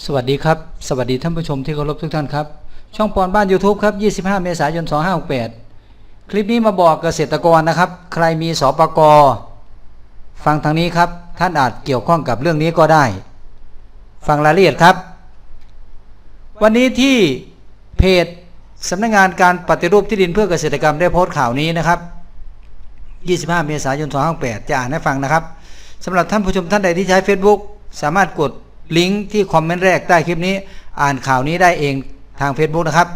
สวัสดีครับ สวัสดีท่านผู้ชมที่เคารพทุกท่านครับ ช่องปอนบ้าน YouTube ครับ 25 เมษายน 2568 คลิปนี้มาบอกเกษตรกรนะครับ ใครมีสปกฟังทางนี้ครับ ท่านอาจเกี่ยวข้องกับเรื่องนี้ก็ได้ ฟังรายละเอียดครับ วันนี้ที่เพจสำนักงานการปฏิรูปที่ดินเพื่อเกษตรกรรมได้โพสต์ข่าวนี้นะครับ 25 เมษายน 2568 จะอ่านให้ฟังนะครับสำหรับท่านผู้ชมท่านใดที่ใช้ Facebook สามารถกด ลิงก์ที่คอมเมนต์แรกใต้คลิปนี้ อ่านข่าวนี้ได้เองทาง Facebook นะครับ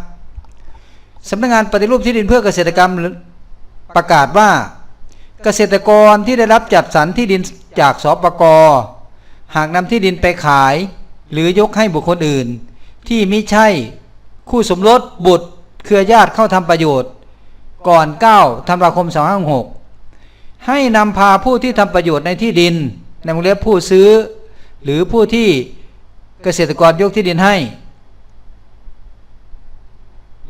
สำนักงานปฏิรูปที่ดินเพื่อเกษตรกรรมประกาศว่าเกษตรกรที่ได้รับจัดสรรที่ดินจากสปกหากนำที่ดินไปขาย หรือยกให้บุคคลอื่น ที่มิใช่คู่สมรสบุตร เครือญาติเข้าทำประโยชน์ ก่อน9ธันวาคม2566ให้นำพาผู้ที่ทำประโยชน์ในที่ดิน ในวงเล็บผู้ซื้อ หรือผู้ที่เกษตรกรยกที่ดินให้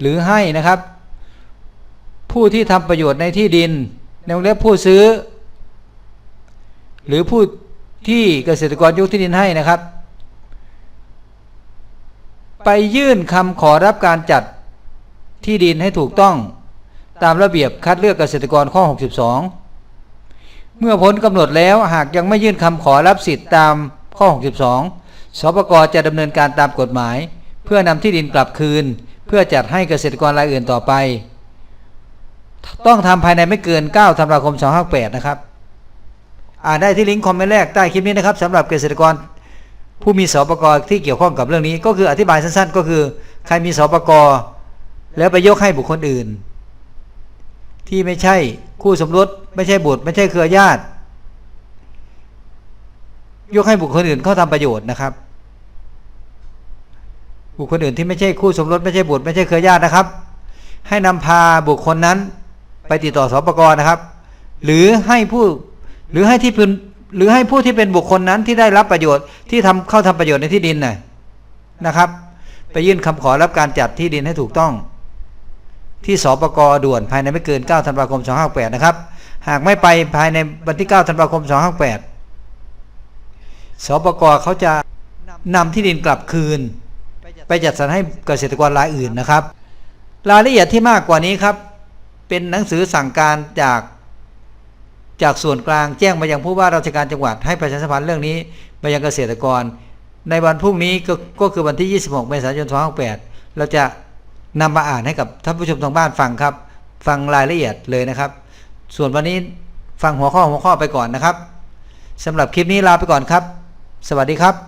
หรือให้นะครับ ผู้ที่ทำประโยชน์ในที่ดิน ในวงเล็บผู้ซื้อ หรือผู้ที่เกษตรกรยกที่ดินให้นะครับ ไปยื่นคำขอรับการจัดที่ดินให้ถูกต้องตามระเบียบคัดเลือกเกษตรกรข้อ 62 เมื่อพ้นกำหนดแล้วหากยังไม่ยื่นคำขอรับสิทธิ์ตาม ข้อ 62สปกจะดำเนินการตามกฎหมาย เพื่อนำที่ดินกลับคืน เพื่อจัดให้เกษตรกรรายอื่นต่อไป ต้องทำภายในไม่เกิน 9 ธันวาคม 258 นะครับอ่านได้ที่ลิงก์คอมเมนต์แรกใต้คลิปนี้นะครับสำหรับเกษตรกรผู้มีสปกที่เกี่ยวข้องกับเรื่องนี้ ก็คืออธิบายสั้นๆ ก็คือ ใครมีสปกแล้วไปยกให้บุคคลอื่น ที่ไม่ใช่คู่สมรสไม่ใช่บุตร ไม่ใช่เครือญาติ ยกให้บุคคลอื่นเข้าทำประโยชน์นะครับ บุคคลอื่นที่ไม่ใช่คู่สมรสไม่ใช่บุตรไม่ใช่เครือญาตินะครับ ให้นำพาบุคคลนั้นไปติดต่อสปกนะครับ หรือให้ผู้หรือให้ที่พึนหรือให้ผู้ที่เป็นบุคคลนั้นที่ได้รับประโยชน์ที่ทำเข้าทำประโยชน์ในที่ดินน่ะนะครับ ไปยื่นคำขอรับการจัดที่ดินให้ถูกต้อง ที่สปกด่วนภายในไม่เกิน9ธันวาคม 2568 นะครับ หากไม่ไปภายในวันที่ 9 ธันวาคม 2568 สปกเขาจะนำที่ดินกลับคืน ไปจัดสรรให้เกษตรกรรายอื่นนะครับ รายละเอียดที่มากกว่านี้ครับ เป็นหนังสือสั่งการจากจากส่วนกลางแจ้งมายังผู้ว่าราชการจังหวัดให้ประชาสัมพันธ์เรื่องนี้ไปยังเกษตรกร ในวันพรุ่งนี้ก็ก็คือวันที่ 26 เมษายน 2568 เราจะนำมาอ่านให้กับท่านผู้ชมทางบ้านฟังครับ ฟังรายละเอียดเลยนะครับ ส่วนวันนี้ฟังหัวข้อหัวข้อไปก่อนนะครับสำหรับคลิปนี้ลาไปก่อนครับ สวัสดีครับ